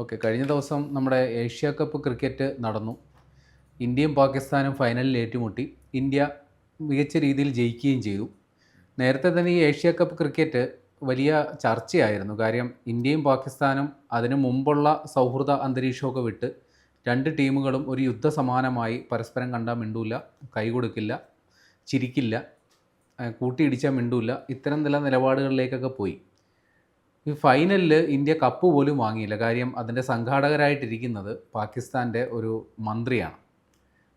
Okay കഴിഞ്ഞ ദിവസം നമ്മുടെ ഏഷ്യ കപ്പ് ക്രിക്കറ്റ് നടന്നു. ഇന്ത്യയും പാകിസ്ഥാനും ഫൈനലിൽ ഏറ്റുമുട്ടി. ഇന്ത്യ മികച്ച രീതിയിൽ ജയിക്കുകയും ചെയ്തു. നേരത്തെ തന്നെ ഈ ഏഷ്യ കപ്പ് ക്രിക്കറ്റ് വലിയ ചർച്ചയായിരുന്നു. കാര്യം ഇന്ത്യയും പാകിസ്ഥാനും അതിനു മുമ്പുള്ള സൗഹൃദ അന്തരീക്ഷമൊക്കെ വിട്ട് രണ്ട് ടീമുകളും ഒരു യുദ്ധസമാനമായി പരസ്പരം കണ്ടാൽ മിണ്ടൂല കൈ കൊടുക്കില്ല ചിരിക്കില്ല കൂട്ടിയിടിച്ചാൽ മിണ്ടൂല ഇത്തരം നില നിലപാടുകളിലേക്കൊക്കെ പോയി. ഈ ഫൈനലിൽ ഇന്ത്യ കപ്പ് പോലും വാങ്ങിയില്ല. കാര്യം അതിന്റെ സംഘാടകരായിട്ടിരിക്കുന്നത് പാകിസ്ഥാന്റെ ഒരു മന്ത്രിയാണ്.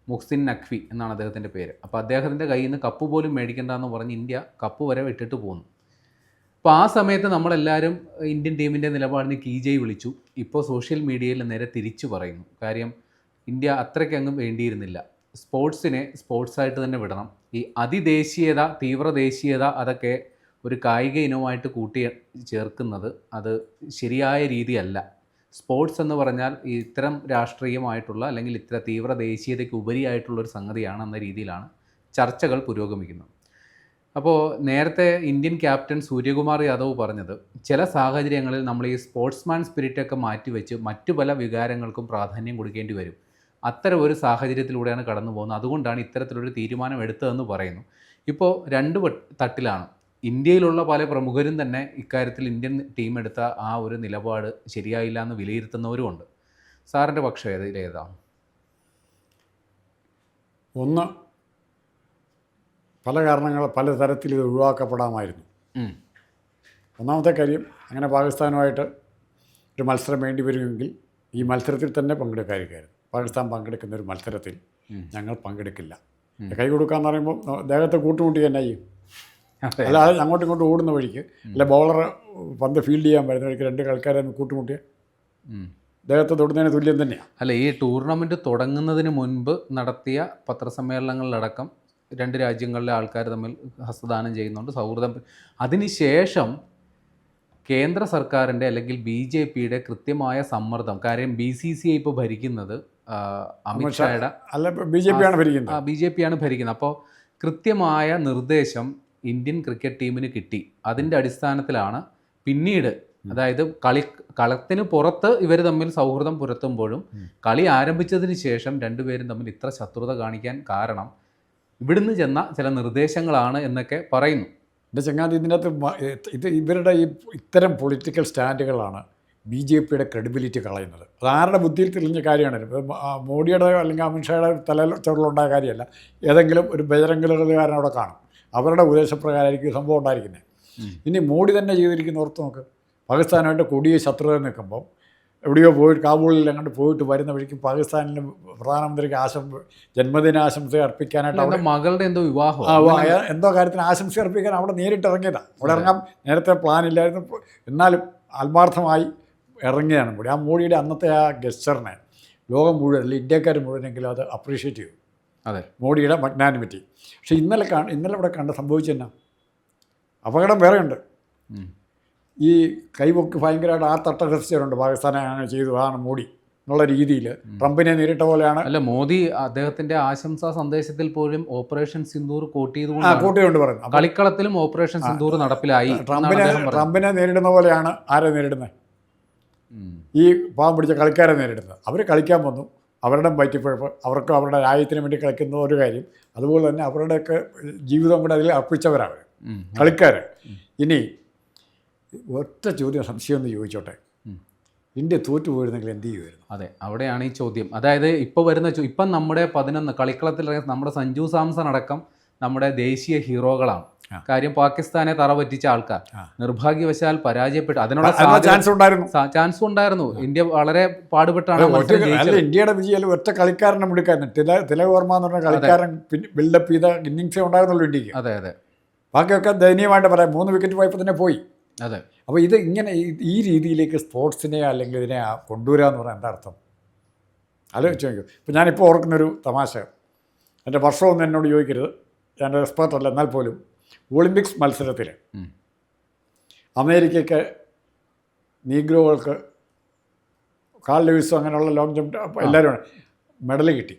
മുഹ്സിൻ നഖ്വി എന്നാണ് അദ്ദേഹത്തിന്റെ പേര്. അപ്പോൾ അദ്ദേഹത്തിന്റെ കയ്യിൽ നിന്ന് കപ്പ് പോലും മേടിക്കേണ്ടെന്ന് പറഞ്ഞ് ഇന്ത്യ കപ്പ് വരെ വിട്ടിട്ട് പോന്നു. അപ്പോൾ ആ സമയത്ത് നമ്മളെല്ലാവരും ഇന്ത്യൻ ടീമിന്റെ നിലപാടിന് കീജയ് വിളിച്ചു. ഇപ്പോൾ സോഷ്യൽ മീഡിയയിൽ നേരെ തിരിച്ചു പറയുന്നു. കാര്യം ഇന്ത്യ അത്രയ്ക്കങ്ങും വേണ്ടിയിരുന്നില്ല. സ്പോർട്സിനെ സ്പോർട്സായിട്ട് തന്നെ വിടണം. ഈ അതിദേശീയത തീവ്രദേശീയത അതൊക്കെ ഒരു കായിക ഇനവുമായിട്ട് കൂട്ടി ചേർക്കുന്നത് അത് ശരിയായ രീതിയല്ല. സ്പോർട്സ് എന്ന് പറഞ്ഞാൽ ഇത്തരം രാഷ്ട്രീയമായിട്ടുള്ള അല്ലെങ്കിൽ ഇത്ര തീവ്ര ദേശീയതയ്ക്ക് ഉപരിയായിട്ടുള്ള ഒരു സംഗതിയാണ് എന്ന രീതിയിലാണ് ചർച്ചകൾ പുരോഗമിക്കുന്നത്. അപ്പോൾ നേരത്തെ ഇന്ത്യൻ ക്യാപ്റ്റൻ സൂര്യകുമാർ യാദവ് പറഞ്ഞത് ചില സാഹചര്യങ്ങളിൽ നമ്മൾ ഈ സ്പോർട്സ്മാൻ സ്പിരിറ്റൊക്കെ മാറ്റിവെച്ച് മറ്റു പല വികാരങ്ങൾക്കും പ്രാധാന്യം കൊടുക്കേണ്ടി വരും. അത്തരം ഒരു സാഹചര്യത്തിലൂടെയാണ് കടന്നു പോകുന്നത് അതുകൊണ്ടാണ് ഇത്തരത്തിലൊരു തീരുമാനം എടുത്തതെന്ന് പറയുന്നു. ഇപ്പോൾ രണ്ട് തട്ടിലാണ്. ഇന്ത്യയിലുള്ള പല പ്രമുഖരും തന്നെ ഇക്കാര്യത്തിൽ ഇന്ത്യൻ ടീം എടുത്ത ആ ഒരു നിലപാട് ശരിയായില്ല എന്ന് വിലയിരുത്തുന്നവരുമുണ്ട് സാറിന്റെ പക്ഷം ഏത് ഒന്ന് പല കാരണങ്ങൾ പല തരത്തിൽ ഇത് ഒഴിവാക്കപ്പെടാമായിരുന്നു. ഒന്നാമത്തെ കാര്യം അങ്ങനെ പാകിസ്ഥാനുമായിട്ട് ഒരു മത്സരം വേണ്ടി വരുമെങ്കിൽ ഈ മത്സരത്തിൽ തന്നെ പങ്കെടുക്കാതിരിക്കായിരുന്നു. പാകിസ്ഥാൻ പങ്കെടുക്കുന്ന ഒരു മത്സരത്തിൽ ഞങ്ങൾ പങ്കെടുക്കില്ല. കൈ കൊടുക്കാന്ന് പറയുമ്പോൾ ദേഹത്തെ കൂട്ടുമുട്ടി തന്നെ ചെയ്യും. അല്ലാതെ അങ്ങോട്ടും ഇങ്ങോട്ടും ഓടുന്ന വഴിക്ക് അല്ല ബൗളർ പന്ത് ഫീൽഡ് ചെയ്യാൻ വരുന്ന വഴിക്ക് രണ്ട് കളിക്കാരെ കൂട്ടുമുട്ടിയ. അദ്ദേഹത്തെ ദേഹത്തെ തൊടുന്നതിന് തുല്യം തന്നെയാണ് അല്ല ഈ ടൂർണമെന്റ് തുടങ്ങുന്നതിന് മുൻപ് നടത്തിയ പത്രസമ്മേളനങ്ങളിലടക്കം രണ്ട് രാജ്യങ്ങളിലെ ആൾക്കാർ തമ്മിൽ ഹസ്തദാനം ചെയ്യുന്നുണ്ട്. സൗഹൃദം. അതിനുശേഷം കേന്ദ്ര സർക്കാരിന്റെ അല്ലെങ്കിൽ ബി ജെ പിയുടെ കൃത്യമായ സമ്മർദ്ദം കാര്യം ബി സി സി ഐ ഇപ്പോൾ ഭരിക്കുന്നത് അമിത്ഷായുടെ അല്ല ബി ജെ പി ആണ് ഭരിക്കുന്നത്. ബി ജെ പി ആണ് ഭരിക്കുന്നത്. അപ്പോൾ കൃത്യമായ നിർദ്ദേശം ഇന്ത്യൻ ക്രിക്കറ്റ് ടീമിന് കിട്ടി. അതിന്റെ അടിസ്ഥാനത്തിലാണ് പിന്നീട് അതായത് കളി കളത്തിന് പുറത്ത് ഇവർ തമ്മിൽ സൗഹൃദം പുലർത്തുമ്പോഴും കളി ആരംഭിച്ചതിന് ശേഷം രണ്ടുപേരും തമ്മിൽ ഇത്ര ശത്രുത കാണിക്കാൻ കാരണം ഇവിടുന്ന് ചെന്ന ചില നിർദ്ദേശങ്ങളാണ് എന്നൊക്കെ പറയുന്നു. എന്റെ ചങ്ങാതി ഇതിനകത്ത് ഇത് ഇവരുടെ ഈ ഇത്തരം പൊളിറ്റിക്കൽ സ്റ്റാൻഡുകളാണ് ബി ജെ പിയുടെ ക്രെഡിബിലിറ്റി കളയുന്നത്. അത് ആരുടെ ബുദ്ധിയിൽ തെളിഞ്ഞ കാര്യമാണ്. മോഡിയുടെ അല്ലെങ്കിൽ അമിത്ഷായുടെ ചുരുളുണ്ടായ കാര്യമല്ല. ഏതെങ്കിലും ഒരു ബജരംഗലുകാരൻ അവിടെ കാണും. അവരുടെ ഉപദേശപ്രകാരമായിരിക്കും സംഭവം ഉണ്ടായിരിക്കുന്നത്. ഇനി മോഡി തന്നെ ചെയ്തിരിക്കുന്ന ഓർത്ത് നോക്ക്. പാകിസ്ഥാനായിട്ട് കൊടിയ ശത്രുത നിൽക്കുമ്പോൾ എവിടെയോ പോയിട്ട് കാബൂളിൽ അങ്ങോട്ട് പോയിട്ട് വരുന്ന വഴിക്ക് പാകിസ്ഥാനിലെ പ്രധാനമന്ത്രിക്ക് ആശം ജന്മദിനാശംസ അർപ്പിക്കാനായിട്ട് അവിടെ മകളുടെ എന്തോ വിവാഹം. എന്തോ കാര്യത്തിന് ആശംസ അർപ്പിക്കാൻ അവിടെ നേരിട്ട് ഇറങ്ങിയതാണ് അവിടെ ഇറങ്ങാൻ നേരത്തെ പ്ലാൻ ഇല്ലായിരുന്നു. എന്നാലും ആത്മാർത്ഥമായി ഇറങ്ങിയാണ് മോഡി. ആ മോഡിയുടെ അന്നത്തെ ആ ഗസ്റ്ററിനെ ലോകം മുഴുവൻ അല്ലെങ്കിൽ ഇന്ത്യക്കാർ മുഴുവനെങ്കിലും അത് അപ്രീഷിയേറ്റ് ചെയ്തു. അതെ. മോഡിയുടെ മഗ്നാനിമിറ്റി പക്ഷേ ഇന്നലെ കാ ഇന്നലെ ഇവിടെ കണ്ട് സംഭവിച്ചെന്നാ അപകടം വേറെയുണ്ട്. ഉണ്ട് ഈ കൈപൊക്കി ഭയങ്കരമായിട്ട് ആ തട്ടഹസിച്ചവരുണ്ട് പാകിസ്ഥാനെ അങ്ങനെ ചെയ്തു. അതാണ് മോഡി എന്നുള്ള രീതിയിൽ. ട്രംപിനെ നേരിട്ട പോലെയാണ്. അല്ല മോദി അദ്ദേഹത്തിന്റെ ആശംസാ സന്ദേശത്തിൽ പോലും ഓപ്പറേഷൻ സിന്ദൂർ കോട്ട് പറയുന്നത് അപ്പോൾ കളിക്കളത്തിലും ഓപ്പറേഷൻ സിന്ദൂർ നടപ്പിലായി ട്രംപിനെ ട്രംപിനെ നേരിടുന്ന പോലെയാണ് ആരെ നേരിടുന്നത്? ഈ പാവം പിടിച്ച കളിക്കാരെ നേരിടുന്നത്. അവർ കളിക്കാൻ വന്നു. അവരുടെ പറ്റിപ്പോഴപ്പോൾ അവർക്ക് അവരുടെ രാജ്യത്തിന് വേണ്ടി കളിക്കുന്ന ഒരു കാര്യം. അതുപോലെ തന്നെ അവരുടെയൊക്കെ ജീവിതം കൂടെ അതിൽ അർപ്പിച്ചവരാണ്. കളിക്കാർ ഇനി ഒറ്റ ചോദ്യം സംശയം ഒന്ന് ചോദിച്ചോട്ടെ? ഇന്ത്യ തോറ്റു പോയിരുന്നെങ്കിൽ എന്ത് ചെയ്യുമായിരുന്നു? അതെ അവിടെയാണ് ഈ ചോദ്യം. അതായത് ഇപ്പോൾ വരുന്ന ഇപ്പം നമ്മുടെ പതിനൊന്ന് കളിക്കളത്തിൽ നമ്മുടെ സഞ്ജു സാംസൺ അടക്കം നമ്മുടെ ദേശീയ ഹീറോകളാണ്. കാര്യം പാകിസ്ഥാനെ തറ പറ്റിച്ച ആൾക്കാർ നിർഭാഗ്യവശാൽ പരാജയപ്പെട്ടു. അതിനുള്ള ചാൻസ് ഉണ്ടായിരുന്നു ചാൻസ് ഉണ്ടായിരുന്നു ഇന്ത്യ വളരെ പാടുപെട്ടാണ് ഇന്ത്യയുടെ വിജയം ഒറ്റ കളിക്കാരനെ മുടിക്കായിരുന്നു. തില എന്ന് പറഞ്ഞ കളിക്കാരൻ ബിൽഡപ്പ് ചെയ്ത ഇന്നിങ്സേ ഉണ്ടായിരുന്നുള്ളൂ ഇന്ത്യയ്ക്ക്. അതെ അതെ. ബാക്കിയൊക്കെ ദയനീയമായിട്ട് പറയാം. മൂന്ന് വിക്കറ്റ് പോയപ്പോൾ തന്നെ പോയി. അതെ. അപ്പോൾ ഇത് ഇങ്ങനെ ഈ- രീതിയിലേക്ക് സ്പോർട്സിനെ അല്ലെങ്കിൽ ഇതിനെ കൊണ്ടുവരിക എന്ന് പറഞ്ഞാൽ എന്താ അർത്ഥം? ആലോചിച്ച് നോക്കൂ. ഇപ്പോൾ ഞാനിപ്പോൾ ഓർക്കുന്നൊരു തമാശ. എന്റെ വർഷമൊന്നും എന്നോട് ചോദിക്കരുത്. ഞാൻ എക്സ്പേർട്ട് അല്ല എന്നാൽ പോലും ഒളിമ്പിക്സ് മത്സരത്തിൽ. അമേരിക്കയ്ക്ക് നീഗ്രോകൾക്ക് കാൾ ലൂയിസും അങ്ങനെയുള്ള ലോങ് ജമ്പ് എല്ലാവരും മെഡൽ കിട്ടി.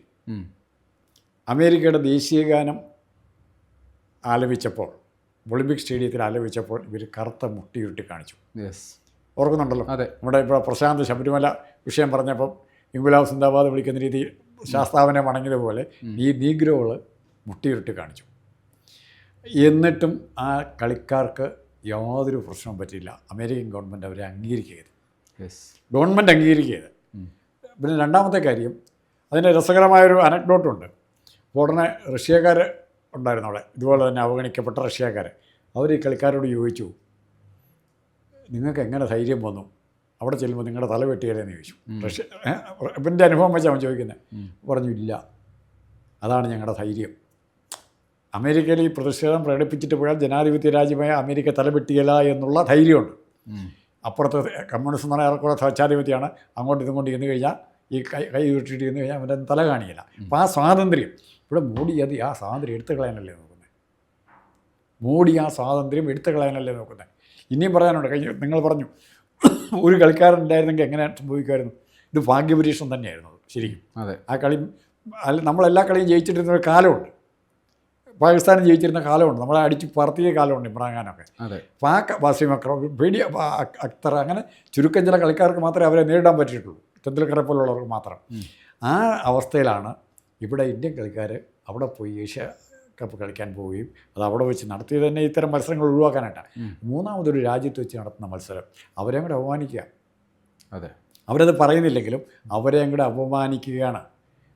അമേരിക്കയുടെ ദേശീയ ഗാനം ആലപിച്ചപ്പോൾ ഒളിമ്പിക് സ്റ്റേഡിയത്തിൽ ആലപിച്ചപ്പോൾ ഇവർ കറുത്ത മുട്ടിയുരുട്ടി കാണിച്ചു. ഓർക്കുന്നുണ്ടല്ലോ? അതെ. നമ്മുടെ ഇപ്പോൾ പ്രശാന്ത് ശബരിമല വിഷയം പറഞ്ഞപ്പം ഇംഗുലാവ് സിന്ദാബാദ് വിളിക്കുന്ന രീതി ശാസ്താവിനെ വണങ്ങിയതുപോലെ ഈ നീഗ്രോകൾ മുട്ടിയുരുട്ടി കാണിച്ചു. എന്നിട്ടും ആ കളിക്കാർക്ക് യാതൊരു പ്രശ്നവും പറ്റിയില്ല. അമേരിക്കൻ ഗവൺമെന്റ് അവരെ അംഗീകരിക്കുകയത് ഗവൺമെന്റ് അംഗീകരിക്കുകയത് പിന്നെ രണ്ടാമത്തെ കാര്യം അതിന്റെ രസകരമായൊരു അനക്ഡോട്ടുണ്ട് ഉടനെ റഷ്യക്കാർ ഉണ്ടായിരുന്നു അവിടെ. ഇതുപോലെ തന്നെ അവഗണിക്കപ്പെട്ട റഷ്യക്കാർ. അവർ ഈ കളിക്കാരോട് ചോദിച്ചു നിങ്ങൾക്ക് എങ്ങനെ ധൈര്യം വന്നു? അവിടെ ചെല്ലുമ്പോൾ നിങ്ങളുടെ തല വെട്ടിയാലെന്ന് ചോദിച്ചു. റഷ്യ എന്റെ അനുഭവം അവൻ ചോദിക്കുന്നത്. പറഞ്ഞു ഇല്ല. അതാണ് ഞങ്ങളുടെ ധൈര്യം. അമേരിക്കയിൽ ഈ പ്രതിഷേധം പ്രകടിപ്പിച്ചിട്ട് പോയാൽ ജനാധിപത്യ രാജ്യമായ അമേരിക്ക തലപെട്ടിയല്ല എന്നുള്ള ധൈര്യമുണ്ട്. അപ്പുറത്ത് കമ്മ്യൂണിസം എന്ന് പറഞ്ഞാൽ ഏറെക്കുറെ സ്വേച്ഛാധിപത്യമാണ് അങ്ങോട്ട് ഇതും കൊണ്ട് ചെന്ന് കഴിഞ്ഞാൽ ഈ കൈ കൈ വിട്ടിട്ട് ചെന്ന് കഴിഞ്ഞാൽ അവന്റെ തല കാണിയില്ല. അപ്പോൾ ആ സ്വാതന്ത്ര്യം ഇവിടെ മോഡി അത് ആ സ്വാതന്ത്ര്യം എടുത്തു കളയാനല്ലേ നോക്കുന്നത് മോഡി ആ സ്വാതന്ത്ര്യം എടുത്തു കളയാനല്ലേ നോക്കുന്നത് ഇനിയും പറയാനുണ്ട്. കഴിഞ്ഞ നിങ്ങൾ പറഞ്ഞു ഒരു കളിക്കാരൻ ഉണ്ടായിരുന്നെങ്കിൽ എങ്ങനെ സംഭവിക്കുമായിരുന്നു? ഇത് ഭാഗ്യപരീക്ഷണം തന്നെയായിരുന്നു ശരിക്കും. അതെ. ആ കളി അല്ല നമ്മളെല്ലാ കളിയും ജയിച്ചിട്ടിരുന്ന ഒരു കാലമുണ്ട്. പാകിസ്ഥാൻ ജീവിച്ചിരുന്ന കാലമുണ്ട്. നമ്മളെ അടിച്ച് പറത്തിയ കാലമുണ്ട് ഇമ്രാൻഖാനൊക്കെ. പാക് അപ്പോൾ ആ വാസിം അക്രം അ- അക്തർ അങ്ങനെ ചുരുക്കം ചില കളിക്കാർക്ക് മാത്രമേ അവരെ നേരിടാൻ പറ്റിയിട്ടുള്ളൂ. തെന്തുൽക്കറെ പോലുള്ളവർക്ക് മാത്രം. ആ അവസ്ഥയിലാണ് ഇവിടെ ഇന്ത്യൻ കളിക്കാർ അവിടെ പോയി ഏഷ്യ കപ്പ് കളിക്കാൻ പോവുകയും അത് അവിടെ വെച്ച് നടത്തിയത് തന്നെ ഇത്തരം മത്സരങ്ങൾ ഒഴിവാക്കാനായിട്ടാണ്. മൂന്നാമതൊരു രാജ്യത്ത് വെച്ച് നടത്തുന്ന മത്സരം. അവരെ കൂടെ അപമാനിക്കുക. അതെ. അവരത് പറയുന്നില്ലെങ്കിലും അവരെ കൂടെ അപമാനിക്കുകയാണ്.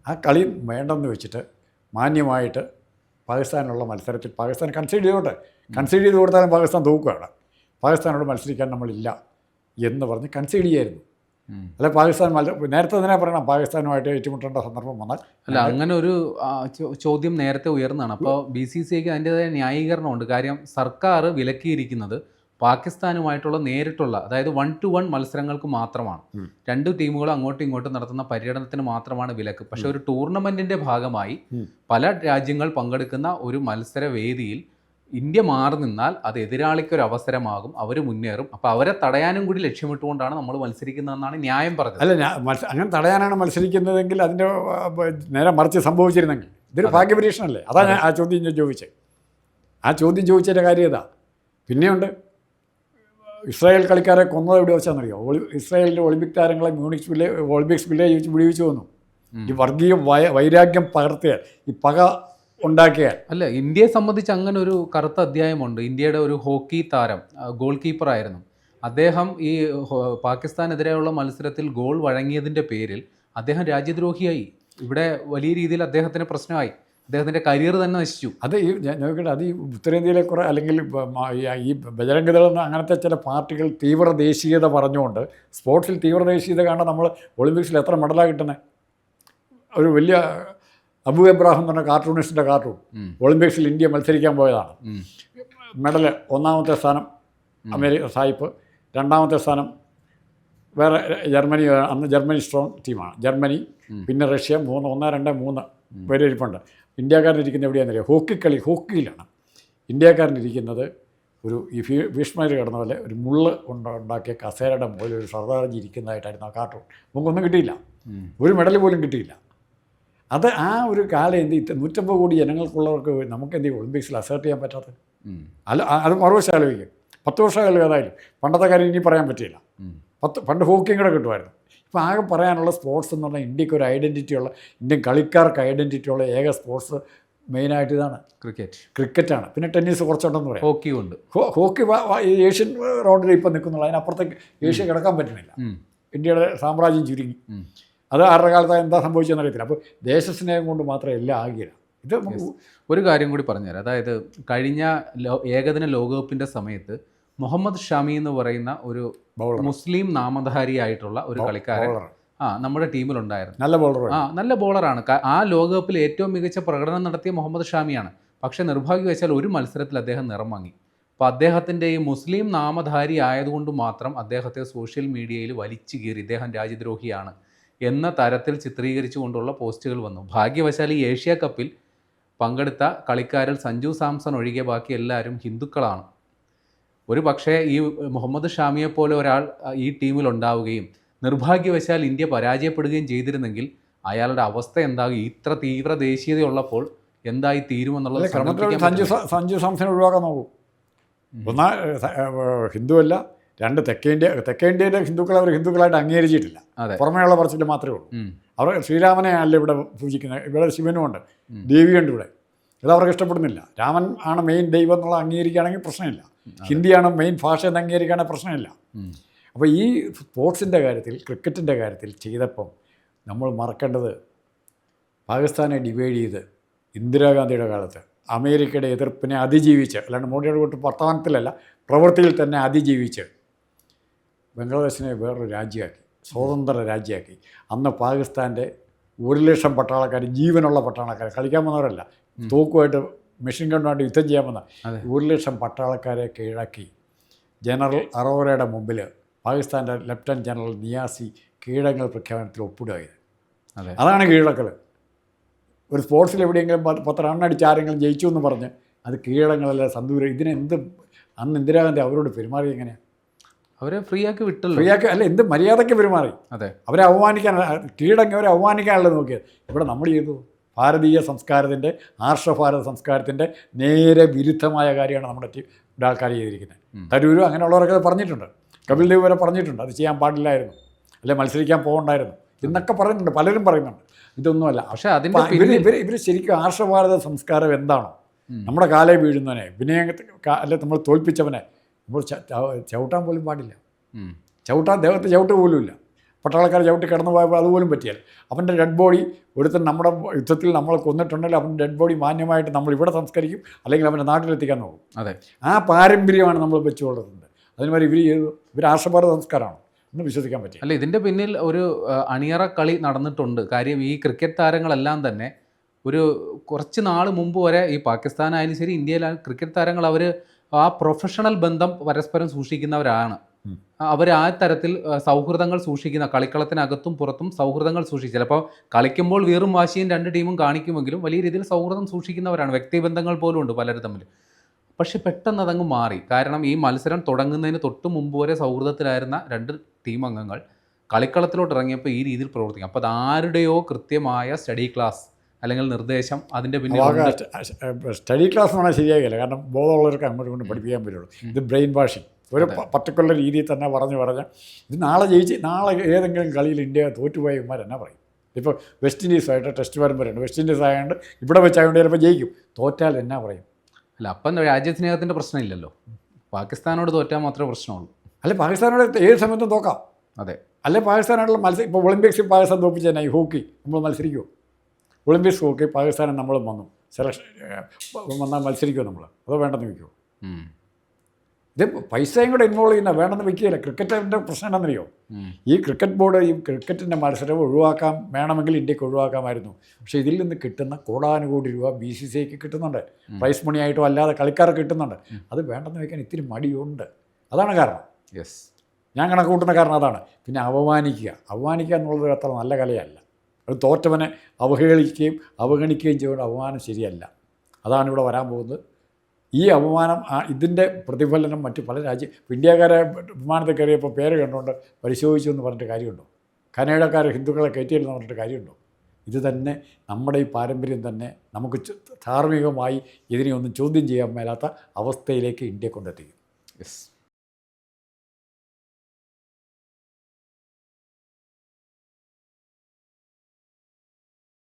ആ കളി വേണ്ടെന്ന് വെച്ചിട്ട് മാന്യമായിട്ട് പാകിസ്ഥാനുള്ള മത്സരത്തിൽ പാകിസ്ഥാൻ കൺസീഡ് ചെയ്തോട്ടെ കൺസീഡ് ചെയ്ത് കൊടുത്താലും പാകിസ്ഥാൻ തൂക്കുകയാണ് പാകിസ്ഥാനോട് മത്സരിക്കാൻ നമ്മളില്ല എന്ന് പറഞ്ഞ് കൺസീഡ് ചെയ്യായിരുന്നു. അല്ല പാകിസ്ഥാൻ നേരത്തെ തന്നെ പറയണം പാകിസ്ഥാനുമായിട്ട് ഏറ്റുമുട്ടേണ്ട സന്ദർഭം വന്നാൽ അല്ല അങ്ങനെ ഒരു ചോദ്യം നേരത്തെ ഉയർന്നതാണ്. അപ്പോൾ ബി സി സി ഐക്ക് അതിന്റെതായ ന്യായീകരണമുണ്ട്. കാര്യം സർക്കാർ വിലക്കിയിരിക്കുന്നത് പാകിസ്ഥാനുമായിട്ടുള്ള നേരിട്ടുള്ള അതായത് വൺ ടു വൺ മത്സരങ്ങൾക്ക് മാത്രമാണ്. രണ്ട് ടീമുകളും അങ്ങോട്ടും ഇങ്ങോട്ടും നടത്തുന്ന പര്യടനത്തിന് മാത്രമാണ് വിലക്ക്. പക്ഷെ ഒരു ടൂർണമെന്റിന്റെ ഭാഗമായി പല രാജ്യങ്ങൾ പങ്കെടുക്കുന്ന ഒരു മത്സര വേദിയിൽ ഇന്ത്യ മാറി നിന്നാൽ അത് എതിരാളിക്ക് ഒരു അവസരമാകും അവർ മുന്നേറും. അപ്പോൾ അവരെ തടയാനും കൂടി ലക്ഷ്യമിട്ടുകൊണ്ടാണ് നമ്മൾ മത്സരിക്കുന്നതെന്നാണ് ന്യായം പറഞ്ഞത്. അല്ല അങ്ങനെ തടയാനാണ് മത്സരിക്കുന്നതെങ്കിൽ അതിന്റെ നേരെ മറിച്ച് സംഭവിച്ചിരുന്നെങ്കിൽ. ഇതൊരു ഭാഗ്യപരീക്ഷണല്ലേ? അതാ ഞാൻ ആ ചോദ്യം ഞാൻ ചോദിച്ചത് ആ ചോദ്യം ചോദിച്ചതിന്റെ കാര്യം ഇതാ. പിന്നെയുണ്ട്. ഇസ്രായേൽ കളിക്കാരെ കൊന്നത് എവിടെ വെച്ചാണെന്നറിയോ? ഇസ്രായേലിന്റെ ഒളിമ്പിക് താരങ്ങളെ മ്യൂണിക്സ് വില്ലേ ഒളിമ്പിക്സ് വില്ലേജ് വെച്ച് വിടിവിച്ചു വന്നു. ഈ വർഗീയ വയ വൈരാഗ്യം പകർത്തിയാൽ ഈ പക ഉണ്ടാക്കിയാൽ. അല്ല ഇന്ത്യയെ സംബന്ധിച്ച് അങ്ങനെ ഒരു കറുത്ത അധ്യായമുണ്ട്. ഇന്ത്യയുടെ ഒരു ഹോക്കി താരം ഗോൾ കീപ്പർ ആയിരുന്നു. അദ്ദേഹം ഈ പാകിസ്ഥാനെതിരെയുള്ള മത്സരത്തിൽ ഗോൾ വഴങ്ങിയതിന്റെ പേരിൽ അദ്ദേഹം രാജ്യദ്രോഹിയായി. ഇവിടെ വലിയ രീതിയിൽ അദ്ദേഹത്തിന് പ്രശ്നമായി. അദ്ദേഹത്തിന്റെ കരിയർ തന്നെ നശിച്ചു. അത് ഈ ഞാൻ നോക്കട്ടെ അത് ഈ ഉത്തരേന്ത്യയിലെ കുറേ അല്ലെങ്കിൽ ഈ- ബജരംഗദൾ എന്ന അങ്ങനത്തെ ചില പാർട്ടികൾ തീവ്ര ദേശീയത പറഞ്ഞുകൊണ്ട് സ്പോർട്സിൽ തീവ്ര ദേശീയത കാണാൻ നമ്മൾ ഒളിമ്പിക്സിൽ എത്ര മെഡലാണ് കിട്ടുന്നത് ഒരു വലിയ അബു എബ്രാഹിം എന്ന് പറഞ്ഞ കാർട്ടൂണിസ്റ്റിന്റെ കാർട്ടൂൺ. ഒളിമ്പിക്സിൽ ഇന്ത്യ മത്സരിക്കാൻ പോയതാണ്. മെഡൽ ഒന്നാമത്തെ സ്ഥാനം അമേരിക്ക സായിപ്പ്. രണ്ടാമത്തെ സ്ഥാനം വേറെ ജർമ്മനി അന്ന് ജർമ്മനി സ്ട്രോങ് ടീമാണ് ജർമ്മനി പിന്നെ റഷ്യ മൂന്ന് ഒന്ന് രണ്ട് മൂന്ന് പേര് ഇരിപ്പുണ്ട് എവിടെയാണെന്നറിയോ? കളി ഹോക്കിയിലാണ്. ഇന്ത്യക്കാരനിരിക്കുന്നത് ഒരു ഈ ഭീ ഭീഷ്മയിൽ കിടന്ന പോലെ ഒരു മുള്ള് കൊണ്ട് ഉണ്ടാക്കിയ കസേരയുടെ മുകളിൽ ഒരു സർദാർജി ഇരിക്കുന്നതായിട്ടായിരുന്നു ആ കാർട്ടൂൺ നമുക്കൊന്നും കിട്ടിയില്ല. ഒരു മെഡൽ പോലും കിട്ടിയില്ല. അത് ആ ഒരു കാലം എന്ത് ഇത്ര നൂറ്റമ്പത് കോടി ജനങ്ങൾക്കുള്ളവർക്ക് നമുക്ക് എന്ത് ഒളിമ്പിക്സിൽ അസേർട്ട് ചെയ്യാൻ പറ്റാത്തത്. അല്ല അത് മറുവശം ആലോചിക്കും. പത്ത് കാലം ഏതായാലും പണ്ടത്തെ കാര്യം ഇനി പറയാൻ പറ്റില്ല. പത്ത് പണ്ട് ഹോക്കിയും കൂടെ കിട്ടുമായിരുന്നു. ഇപ്പോൾ ആകെ പറയാനുള്ള സ്പോർട്സ് എന്ന് പറഞ്ഞാൽ ഇന്ത്യയ്ക്ക് ഒരു ഐഡന്റിറ്റി ഉള്ള ഇന്ത്യൻ കളിക്കാർക്ക് ഐഡന്റിറ്റി ഉള്ള ഏക സ്പോർട്സ് മെയിനായിട്ട് ഇതാണ്. ക്രിക്കറ്റ് ക്രിക്കറ്റാണ് പിന്നെ ടെന്നീസ് കുറച്ചുണ്ടെന്ന് പറയാം. ഹോക്കി ഉണ്ട്. ഹോക്കി ഏഷ്യൻ റൗണ്ടിൽ ഇപ്പം നിൽക്കുന്നുള്ളൂ. അതിനപ്പുറത്തേക്ക് ഏഷ്യ കിടക്കാൻ പറ്റുന്നില്ല. ഇന്ത്യയുടെ സാമ്രാജ്യം ചുരുങ്ങി. അത് ആരുടെ കാലത്ത് എന്താ സംഭവിച്ചതെന്ന് അറിയത്തില്ല അപ്പോൾ ദേശസ്നേഹം കൊണ്ട് മാത്രമേ എല്ലാം ആകില്ല. ഇത് ഒരു കാര്യം കൂടി പറഞ്ഞുതരാം. അതായത് കഴിഞ്ഞ ലോ ഏകദിന ലോകകപ്പിന്റെ സമയത്ത് മുഹമ്മദ് ഷമി എന്ന് പറയുന്ന ഒരു മുസ്ലിം നാമധാരിയായിട്ടുള്ള ഒരു കളിക്കാരൻ ആ നമ്മുടെ ടീമിലുണ്ടായിരുന്നു. നല്ല ബോളർ ആ നല്ല ബോളറാണ് ആ ലോകകപ്പിൽ ഏറ്റവും മികച്ച പ്രകടനം നടത്തിയ മുഹമ്മദ് ഷാമിയാണ്. പക്ഷെ നിർഭാഗ്യവശാൽ ഒരു മത്സരത്തിൽ അദ്ദേഹം നിറം വാങ്ങി. അപ്പോൾ അദ്ദേഹത്തിന്റെ ഈ മുസ്ലിം നാമധാരി ആയതുകൊണ്ട് മാത്രം അദ്ദേഹത്തെ സോഷ്യൽ മീഡിയയിൽ വലിച്ചു കീറി ഇദ്ദേഹം രാജ്യദ്രോഹിയാണ് എന്ന തരത്തിൽ ചിത്രീകരിച്ചുകൊണ്ടുള്ള പോസ്റ്റുകൾ വന്നു. ഭാഗ്യവശാൽ ഈ ഏഷ്യ കപ്പിൽ പങ്കെടുത്ത കളിക്കാരിൽ സഞ്ജു സാംസൺ ഒഴികെ ബാക്കി എല്ലാവരും ഹിന്ദുക്കളാണ്. ഒരു പക്ഷേ ഈ മുഹമ്മദ് ഷാമിയെ പോലെ ഒരാൾ ഈ ടീമിൽ ഉണ്ടാവുകയും നിർഭാഗ്യവശാൽ ഇന്ത്യ പരാജയപ്പെടുകയും ചെയ്തിരുന്നെങ്കിൽ അയാളുടെ അവസ്ഥ എന്താകും? ഇത്ര തീവ്ര ദേശീയതയുള്ളപ്പോൾ എന്തായി തീരുമെന്നുള്ളത് സഞ്ജു സഞ്ജു സാംസനെ ഒഴിവാക്കാൻ നോക്കും. ഒന്നാ ഹിന്ദുവല്ല രണ്ട് തെക്കേ ഇന്ത്യ തെക്കേ ഇന്ത്യയിലെ ഹിന്ദുക്കളെ അവർ ഹിന്ദുക്കളായിട്ട് അംഗീകരിച്ചിട്ടില്ല. അതെ. പുറമേയുള്ള പറച്ചിൽ മാത്രമേ ഉള്ളൂ. അവർ ശ്രീരാമനെ അല്ല ഇവിടെ പൂജിക്കുന്നത്? ഇവിടെ ശിവനുമുണ്ട് ഉണ്ട്. ദേവിയുണ്ട് ഇവിടെ. ഇത് അവർക്ക് ഇഷ്ടപ്പെടുന്നില്ല. രാമൻ ആണ് മെയിൻ ദൈവം എന്നുള്ള അംഗീകരിക്കുകയാണെങ്കിൽ പ്രശ്നമില്ല. ഹിന്ദിയാണ് മെയിൻ ഭാഷ എന്ന് അംഗീകരിക്കുകയാണെങ്കിൽ പ്രശ്നമില്ല അപ്പോൾ ഈ സ്പോർട്സിന്റെ കാര്യത്തിൽ ക്രിക്കറ്റിന്റെ കാര്യത്തിൽ ചെയ്തപ്പം നമ്മൾ മറക്കേണ്ടത് പാകിസ്ഥാനെ ഡിവൈഡ് ചെയ്ത് ഇന്ദിരാഗാന്ധിയുടെ കാലത്ത് അമേരിക്കയുടെ എതിർപ്പിനെ അതിജീവിച്ച് അല്ലാണ്ട് മോഡിയുടെ കൂട്ട് വർത്തമാനത്തിലല്ല പ്രവൃത്തിയിൽ തന്നെ അതിജീവിച്ച് ബംഗ്ലാദേശിനെ വേറൊരു രാജ്യമാക്കി സ്വതന്ത്ര രാജ്യമാക്കി. അന്ന് പാകിസ്ഥാന്റെ ഒരു ലക്ഷം പട്ടാളക്കാർ ജീവനുള്ള പട്ടാളക്കാർ കളിക്കാൻ വന്നവരല്ല. തോക്കുമായിട്ട് മെഷീൻ ഗണ്ണുമായിട്ട് യുദ്ധം അതെ. ഒരു ലക്ഷം പട്ടാളക്കാരെ കീഴടക്കി. ജനറൽ അറോറയുടെ മുമ്പിൽ പാകിസ്ഥാന്റെ ലഫ്റ്റനന്റ് ജനറൽ നിയാസി കീഴടങ്ങൾ പ്രഖ്യാപനത്തിൽ ഒപ്പിടുകയത് അതാണ് കീഴടക്കൽ ഒരു സ്പോർട്സിൽ എവിടെയെങ്കിലും പത്ത് റണ്ണടിച്ച് ആരെങ്കിലും ജയിച്ചു എന്ന് പറഞ്ഞ് അത് കീഴടങ്ങളല്ല സന്തൂരം ഇതിനെന്ത് അന്ന് ഇന്ദിരാഗാന്ധി അവരോട് പെരുമാറി എങ്ങനെയാണ് അവരെ ഫ്രീ ആക്കി വിട്ടല്ലോ. ആക്കി അല്ല എന്ത് മര്യാദയ്ക്ക് പെരുമാറി? അതെ. അവരെ അവമാനിക്കാൻ കീഴടങ്ങി അവരെ അവമാനിക്കാനല്ലേ നോക്കിയത്? ഇവിടെ നമ്മൾ ചെയ്തു. ഭാരതീയ സംസ്കാരത്തിന്റെ ആർഷഭാരത സംസ്കാരത്തിന്റെ നേരെ വിരുദ്ധമായ കാര്യമാണ് നമ്മുടെ ആൾക്കാർ ചെയ്തിരിക്കുന്നത്. തരൂരും അങ്ങനെയുള്ളവരൊക്കെ പറഞ്ഞിട്ടുണ്ട്. കപിൽ ദേവ് വരെ പറഞ്ഞിട്ടുണ്ട്. അത് ചെയ്യാൻ പാടില്ലായിരുന്നു. അല്ലെ മത്സരിക്കാൻ പോകണ്ടായിരുന്നു. എന്നൊക്കെ പറയുന്നുണ്ട് പലരും പറയുന്നുണ്ട്. ഇതൊന്നുമല്ല. പക്ഷേ അതിന് ഇവർ ഇവർ ഇവർ ശരിക്കും ആർഷഭാരത സംസ്കാരം എന്താണോ? നമ്മുടെ കാലേ വീഴുന്നവനെ വിനയ അല്ലെ നമ്മൾ തോൽപ്പിച്ചവനെ നമ്മൾ ചവിട്ടാൻ പോലും പാടില്ല. ചവിട്ടാൻ ദേഹത്ത് ചവിട്ട് പോലുമില്ല. പട്ടാളക്കാർ ചവിട്ടി കടന്നു പോയപ്പോൾ അതുപോലും പറ്റിയാൽ. അവന്റെ ഡെഡ് ബോഡി ഒരുത്തൻ നമ്മുടെ യുദ്ധത്തിൽ നമ്മളെ കൊന്നിട്ടുണ്ടെങ്കിൽ അവന്റെ ഡെഡ് ബോഡി മാന്യമായിട്ട് നമ്മൾ ഇവിടെ സംസ്കരിക്കും അല്ലെങ്കിൽ അവന്റെ നാട്ടിലെത്തിക്കാൻ നോക്കും. അതെ. ആ പാരമ്പര്യമാണ് നമ്മൾ വെച്ചുകൊള്ളുന്നത്. അതിനുമാതിരി ഇവർ ചെയ്തു ഇവർ ആശ്രഭാരത സംസ്കാരമാണ് എന്ന് വിശ്വസിക്കാൻ പറ്റും അല്ല ഇതിന്റെ പിന്നിൽ ഒരു അണിയറ കളി നടന്നിട്ടുണ്ട്. കാര്യം ഈ ക്രിക്കറ്റ് താരങ്ങളെല്ലാം തന്നെ ഒരു കുറച്ച് നാൾ മുമ്പ് വരെ ഈ പാകിസ്ഥാനായാലും ശരി ഇന്ത്യയിലായാലും ക്രിക്കറ്റ് താരങ്ങൾ അവർ ആ പ്രൊഫഷണൽ ബന്ധം പരസ്പരം സൂക്ഷിക്കുന്നവരാണ്. അവർ ആ തരത്തിൽ സൗഹൃദങ്ങൾ സൂക്ഷിക്കുന്ന കളിക്കളത്തിനകത്തും പുറത്തും സൗഹൃദങ്ങൾ സൂക്ഷിച്ചു. ചിലപ്പോൾ കളിക്കുമ്പോൾ വീറും വാശിയും രണ്ട് ടീമും കാണിക്കുമെങ്കിലും വലിയ രീതിയിൽ സൗഹൃദം സൂക്ഷിക്കുന്നവരാണ്. വ്യക്തിബന്ധങ്ങൾ പോലും ഉണ്ട് പലരും തമ്മിൽ. പക്ഷെ പെട്ടെന്ന് അതങ്ങ് മാറി. കാരണം ഈ മത്സരം തുടങ്ങുന്നതിന് തൊട്ട് മുമ്പ് വരെ സൗഹൃദത്തിലായിരുന്ന രണ്ട് ടീം അംഗങ്ങൾ കളിക്കളത്തിലോട്ട് ഇറങ്ങിയപ്പോൾ ഈ രീതിയിൽ പ്രവർത്തിക്കും. അപ്പോൾ അത് ആരുടെയോ കൃത്യമായ സ്റ്റഡി ക്ലാസ് അല്ലെങ്കിൽ നിർദ്ദേശം അതിന്റെ പിന്നെ സ്റ്റഡി ക്ലാസ് എന്ന് പറഞ്ഞാൽ ശരിയാകില്ല കാരണം ബോധമുള്ളവർക്ക് അങ്ങോട്ട് കൊണ്ട് പഠിപ്പിക്കാൻ പറ്റുള്ളൂ. ഇത് ബ്രെയിൻ വാഷിങ് ഒരു പർട്ടിക്കുലർ രീതിയിൽ തന്നെ പറഞ്ഞു പറഞ്ഞ് ഇത് നാളെ ജയിച്ച് നാളെ ഏതെങ്കിലും കളിയിൽ ഇന്ത്യ തോറ്റുപോയവന്മാർ എന്നാ പറയും. ഇപ്പോൾ വെസ്റ്റ് ഇൻഡീസായിട്ട് ടെസ്റ്റ് പരമ്പരയുണ്ട് വെസ്റ്റ് ഇൻഡീസ് ആയതുകൊണ്ട് ഇവിടെ വെച്ചായതുകൊണ്ട് ചിലപ്പോൾ ജയിക്കും. തോറ്റാൽ എന്നാ പറയും? അല്ല അപ്പം രാജ്യസ്നേഹത്തിന്റെ പ്രശ്നമില്ലല്ലോ. പാകിസ്ഥാനോട് തോറ്റാൽ മാത്രമേ പ്രശ്നമുള്ളൂ. അല്ലെ പാകിസ്ഥാനോട് ഏത് സമയത്തും തോക്കാം. അതെ. അല്ലെ പാകിസ്ഥാനായിട്ടുള്ള മത്സരം ഇപ്പോൾ ഒളിമ്പിക്സിൽ പാകിസ്ഥാൻ തോപ്പിച്ച് തന്നെ ഈ ഹോക്കി? നമ്മൾ മത്സരിക്കുമോ ഒളിമ്പിക്സ് ഹോക്കി പാകിസ്ഥാനും നമ്മളും വന്നു. സെലക്ഷൻ വന്നാൽ മത്സരിക്കുമോ നമ്മൾ അതോ വേണ്ടെന്ന് വയ്ക്കുമോ. ഇത് പൈസയും കൂടെ ഇൻവോൾവ് ചെയ്യുന്ന വേണമെന്ന് വെക്കുകയില്ല ക്രിക്കറ്റിന്റെ പ്രശ്നം എന്താണെന്നറിയോ? ഈ ക്രിക്കറ്റ് ബോർഡ് ഈ ക്രിക്കറ്റിന്റെ മത്സരം ഒഴിവാക്കാൻ വേണമെങ്കിൽ ഇന്ത്യയ്ക്ക് ഒഴിവാക്കാമായിരുന്നു. പക്ഷേ ഇതിൽ നിന്ന് കിട്ടുന്ന കോടാനുകോടി രൂപ ബി സി സി ഐക്ക് കിട്ടുന്നുണ്ട്. പ്രൈസ് മണിയായിട്ടോ അല്ലാതെ കളിക്കാർക്ക് കിട്ടുന്നുണ്ട്. അത് വേണ്ടെന്ന് വെക്കാൻ ഇത്തിരി മടിയുണ്ട്. അതാണ് കാരണം. യെസ് ഞാൻ കണക്ക് കൂട്ടുന്ന കാരണം അതാണ്. പിന്നെ അപമാനിക്കുക. അപമാനിക്കുക എന്നുള്ളത് അത്ര നല്ല കലയല്ല. അത് തോറ്റവനെ അവഹേളിക്കുകയും അവഗണിക്കുകയും ചെയ്യുന്ന അപമാനം ശരിയല്ല. അതാണ് ഇവിടെ വരാൻ പോകുന്നത്. ഈ അപമാനം ഇതിന്റെ പ്രതിഫലനം മറ്റ് പല രാജ്യം ഇന്ത്യക്കാരെ വിമാനത്തിൽ കയറിയപ്പോൾ പേര് കണ്ടുകൊണ്ട് പരിശോധിച്ചു എന്ന് പറഞ്ഞിട്ട് കാര്യമുണ്ടോ? കനേഡക്കാർ ഹിന്ദുക്കളെ കയറ്റിയില്ലെന്ന് പറഞ്ഞിട്ട് കാര്യമുണ്ടോ? ഇത് തന്നെ നമ്മുടെ ഈ പാരമ്പര്യം തന്നെ നമുക്ക് ധാർമ്മികമായി ഇതിനെ ഒന്നും ചോദ്യം ചെയ്യാൻ മേലാത്ത അവസ്ഥയിലേക്ക് ഇന്ത്യ കൊണ്ടെത്തിക്കും. യെസ്.